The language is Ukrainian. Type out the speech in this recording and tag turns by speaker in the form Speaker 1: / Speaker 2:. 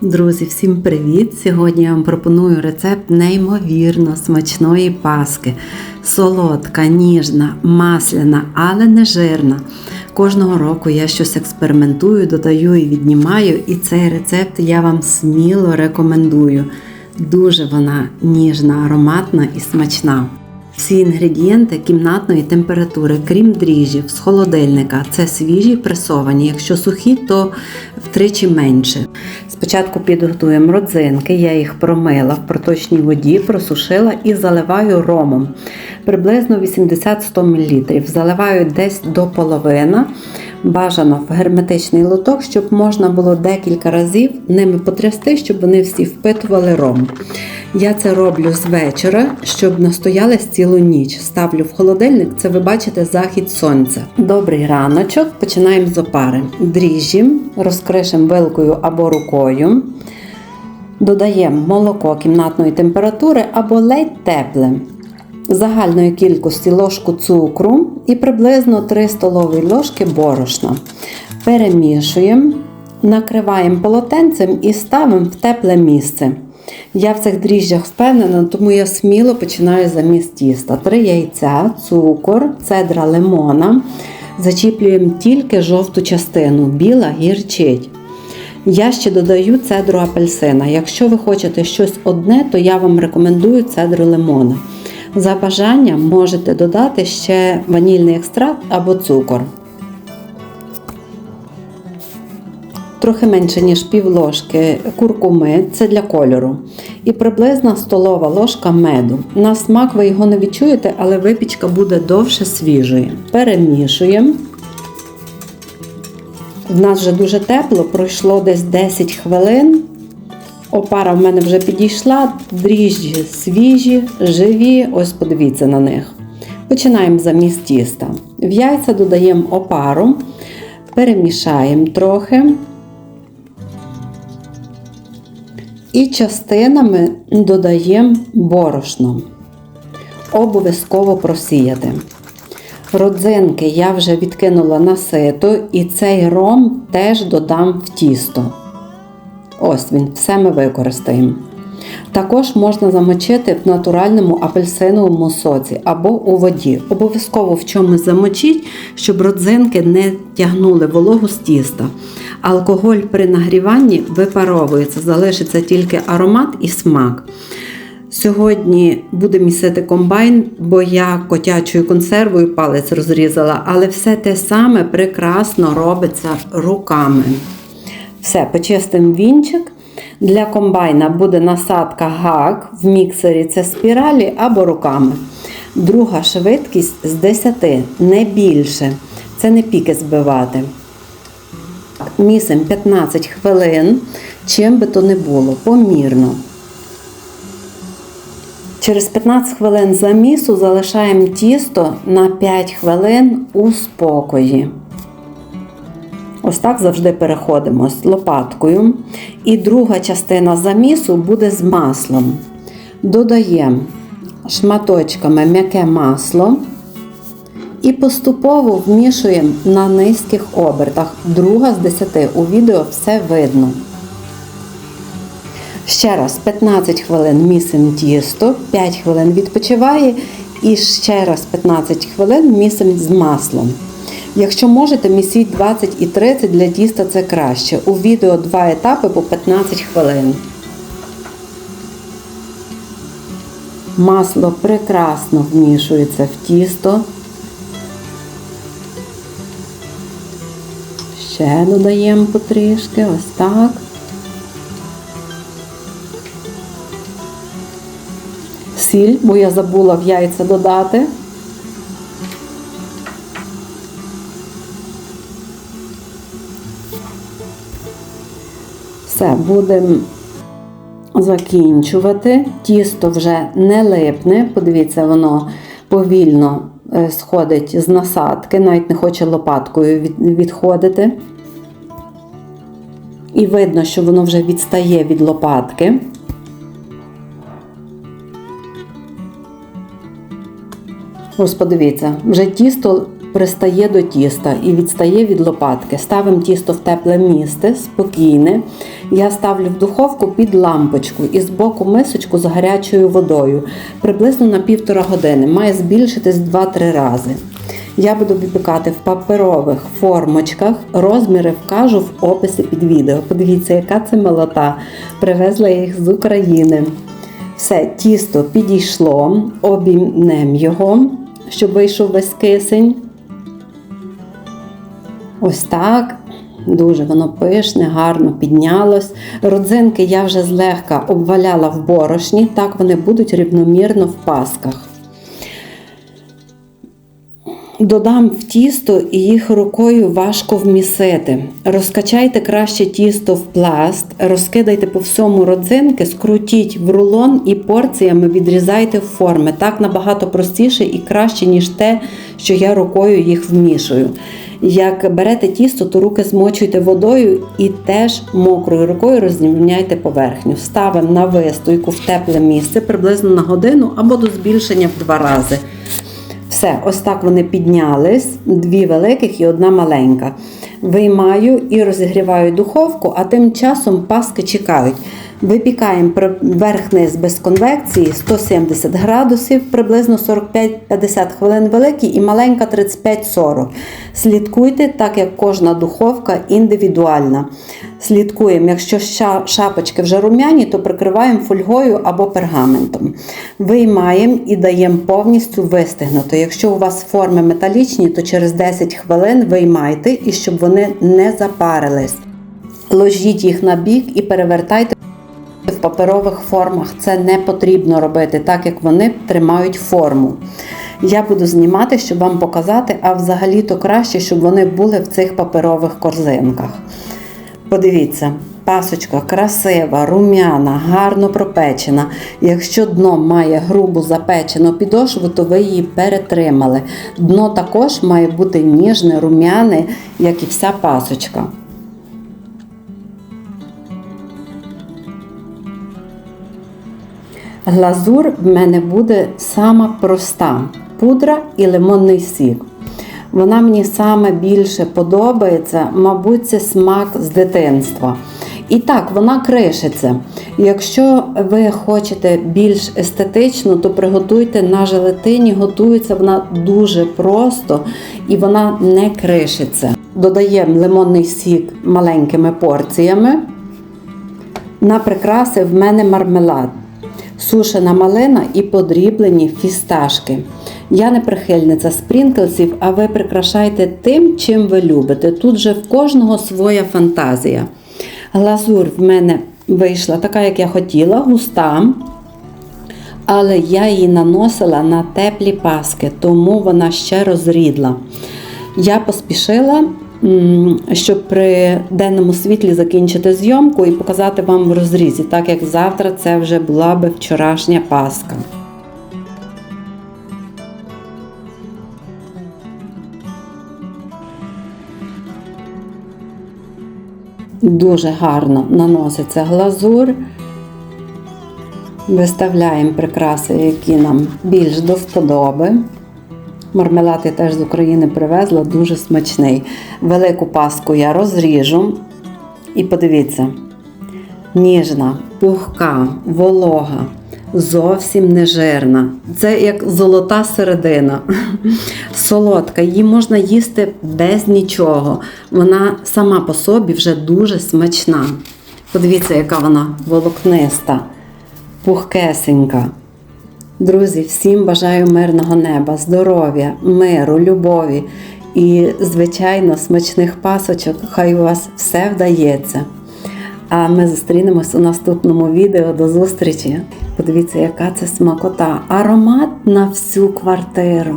Speaker 1: Друзі, всім привіт! Сьогодні я вам пропоную рецепт неймовірно смачної паски. Солодка, ніжна, масляна, але не жирна. Кожного року я щось експериментую, додаю і віднімаю, і цей рецепт я вам сміло рекомендую. Дуже вона ніжна, ароматна і смачна. Всі інгредієнти кімнатної температури, крім дріжджів, з холодильника, це свіжі пресовані. Якщо сухі, то втричі менше. Спочатку підготуємо родзинки, я їх промила в проточній воді, просушила і заливаю ромом. Приблизно 80-100 мл. Заливаю десь до половини. Бажано в герметичний лоток, щоб можна було декілька разів ними потрясти, щоб вони всі впитували ром. Я це роблю з вечора, щоб настоялись цілу ніч. Ставлю в холодильник, це ви бачите захід сонця. Добрий раночок, починаємо з опари. Дріжджі, розкришемо вилкою або рукою. Додаємо молоко кімнатної температури або ледь тепле. Загальної кількості ложку цукру і приблизно 3 столові ложки борошна. Перемішуємо, накриваємо полотенцем і ставимо в тепле місце. Я в цих дріжджах впевнена, тому я сміло починаю замість тіста. Три яйця, цукор, цедра лимона. Зачіплюємо тільки жовту частину, біла гірчить. Я ще додаю цедру апельсина. Якщо ви хочете щось одне, то я вам рекомендую цедру лимона. За бажанням можете додати ще ванільний екстракт або цукор. Трохи менше, ніж пів ложки куркуми, це для кольору. І приблизно столова ложка меду. На смак ви його не відчуєте, але випічка буде довше свіжої. Перемішуємо. В нас вже дуже тепло, пройшло десь 10 хвилин. Опара в мене вже підійшла, дріжджі свіжі, живі, ось подивіться на них. Починаємо замість тіста. В яйця додаємо опару, перемішаємо трохи. І частинами додаємо борошно. Обов'язково просіяти. Родзинки я вже відкинула на сито, і цей ром теж додам в тісто. Ось він, все ми використаємо. Також можна замочити в натуральному апельсиновому соці або у воді. Обов'язково в чомусь замочіть, щоб родзинки не тягнули вологу з тіста. Алкоголь при нагріванні випаровується, залишиться тільки аромат і смак. Сьогодні буде місити комбайн, бо я котячою консервою палець розрізала, але все те саме прекрасно робиться руками. Все, почистимо вінчик. Для комбайна буде насадка гак в міксері це спіралі або руками. Друга швидкість з 10, не більше. Це не піки збивати. Місимо 15 хвилин, чим би то не було, помірно. Через 15 хвилин замісу залишаємо тісто на 5 хвилин у спокої. Ось так завжди переходимо з лопаткою. І друга частина замісу буде з маслом. Додаємо шматочками м'яке масло і поступово вмішуємо на низьких обертах. Друга з 10 у відео все видно. Ще раз 15 хвилин місимо тісто, 5 хвилин відпочиває і ще раз 15 хвилин місимо з маслом. Якщо можете, місіть 20 і 30 для тіста це краще. У відео два етапи по 15 хвилин. Масло прекрасно вмішується в тісто. Ще додаємо потрішки, ось так. Сіль, бо я забула в яйця додати. Все, будемо закінчувати. Тісто вже не липне. Подивіться, воно повільно е, сходить з насадки, навіть не хоче лопаткою відходити. І видно, що воно вже відстає від лопатки. Ось подивіться, вже тісто пристає до тіста і відстає від лопатки. Ставимо тісто в тепле місце, спокійне. Я ставлю в духовку під лампочку і з боку мисочку з гарячою водою. Приблизно на півтора години. Має збільшитись 2-3 рази. Я буду випікати в паперових формочках. Розміри вкажу в описі під відео. Подивіться, яка це молота. Привезла я їх з України. Все, тісто підійшло, обіймнемо його, щоб вийшов весь кисень. Ось так. Дуже воно пишне, гарно піднялось. Родзинки я вже злегка обваляла в борошні, так вони будуть рівномірно в пасках. Додам в тісто і їх рукою важко вмісити. Розкачайте краще тісто в пласт, розкидайте по всьому родзинки, скрутіть в рулон і порціями відрізайте в форми. Так набагато простіше і краще, ніж те, що я рукою їх вмішую. Як берете тісто, то руки змочуйте водою і теж мокрою рукою розрівняйте поверхню. Ставимо на вистойку в тепле місце приблизно на годину або до збільшення в два рази. Все, ось так вони піднялись, дві великих і одна маленька. Виймаю і розігріваю духовку, а тим часом паски чекають. Випікаємо верх-низ без конвекції 170 градусів, приблизно 45-50 хвилин великі і маленька 35-40. Слідкуйте, так як кожна духовка індивідуальна. Слідкуємо, якщо шапочки вже рум'яні, то прикриваємо фольгою або пергаментом. Виймаємо і даємо повністю вистигнути. Якщо у вас форми металічні, то через 10 хвилин виймайте і щоб вони не запарились. Ложіть їх на бік і перевертайте в паперових формах. Це не потрібно робити, так як вони тримають форму. Я буду знімати, щоб вам показати, а взагалі-то краще, щоб вони були в цих паперових корзинках. Подивіться, пасочка красива, рум'яна, гарно пропечена. Якщо дно має грубу запечену підошву, то ви її перетримали. Дно також має бути ніжне, рум'яне, як і вся пасочка. Глазур в мене буде сама проста пудра і лимонний сік. Вона мені саме більше подобається, мабуть, це смак з дитинства. І так, вона кришиться. Якщо ви хочете більш естетично, то приготуйте на желатині, готується вона дуже просто і вона не кришиться. Додаємо лимонний сік маленькими порціями. На прикраси в мене мармелад сушена малина і подріблені фісташки. Я не прихильниця спрінклсів, а ви прикрашайте тим, чим ви любите. Тут же в кожного своя фантазія. Глазур в мене вийшла така, як я хотіла, густа. Але я її наносила на теплі паски, тому вона ще розрідла. Я поспішила щоб при денному світлі закінчити зйомку і показати вам в розрізі, так як завтра це вже була би вчорашня паска. Дуже гарно наноситься глазур. Виставляємо прикраси, які нам більш до вподоби. Мармелад я теж з України привезла, дуже смачний. Велику паску я розріжу. І подивіться, ніжна, пухка, волога, зовсім не жирна. Це як золота середина. Солодка, її можна їсти без нічого. Вона сама по собі вже дуже смачна. Подивіться, яка вона волокниста, пухкесенька. Друзі, всім бажаю мирного неба, здоров'я, миру, любові і, звичайно, смачних пасочок. Хай у вас все вдається. А ми зустрінемось у наступному відео. До зустрічі! Подивіться, яка це смакота! Аромат на всю квартиру.